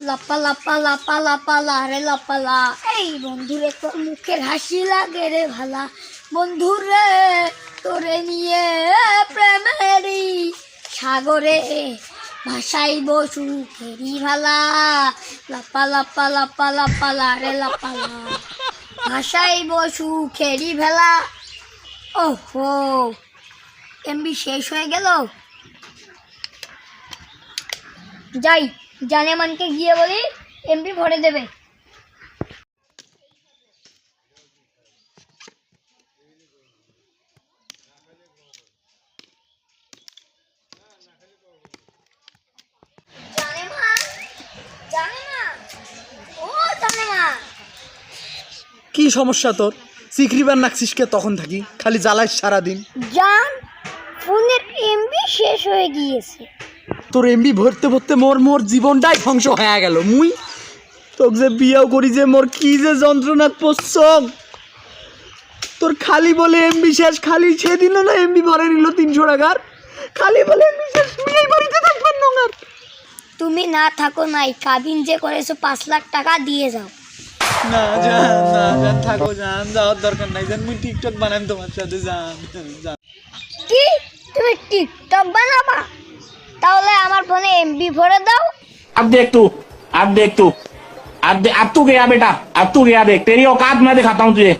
লাপা লাপা লাপা লাপা, লা রে, লাপা, লা। এই বন্ধুরে, তোর মুখের হাসি লাগে রে ভালা। বন্ধুরে, তোরে নিয়ে প্রেমেরি সাগরে ভাসাইব সুখেরি ভালা। লাপা লাপা লাপা লাপা, লা রে, লাপা, লা। ভাসাইব সুখেরি ভেলা। ওহো এমবি শেষ হয়ে গেল? যাই। জানেমানকে গিয়ে বলি এমপি ভরে দেবে। কি সমস্যা তোর? চিকরিবার নাকছিসকে তখন থাকি? খালি জ্বালাইস সারাদিন। জান ফোনের এমবি শেষ হয়ে গিয়েছে। তোর এমবি ভরতে ভরতে মোর মোর জীবনটাই ধ্বংস হয়ে গেল। মুই তোকে যে বিয়েও করি যে মোর কি যে যন্ত্রণাত পশ্চম তোর খালি বলে এমবি শেষ খালি সেদিনও না এমবি ভরে নিল তিনশো টাকার। খালি বলে এমবি শেষ এই বাড়িতে থাকবেন নোংার তুমি না থাকো নাই কাবিন যে করেছ পাঁচ লাখ টাকা দিয়ে যাও। না জান না জান থাকো জান যাওয়ার দরকার নাই। জান মুই টিকটক বানাম তোমার সাথে জান জান কি? তুমি টিকটক বানাবা? एमबी भर दो अब देख तू अब देख तू अब अब तू गया बेटा अब तू गया देख तेरी औकात मैं दिखाता हूँ तुझे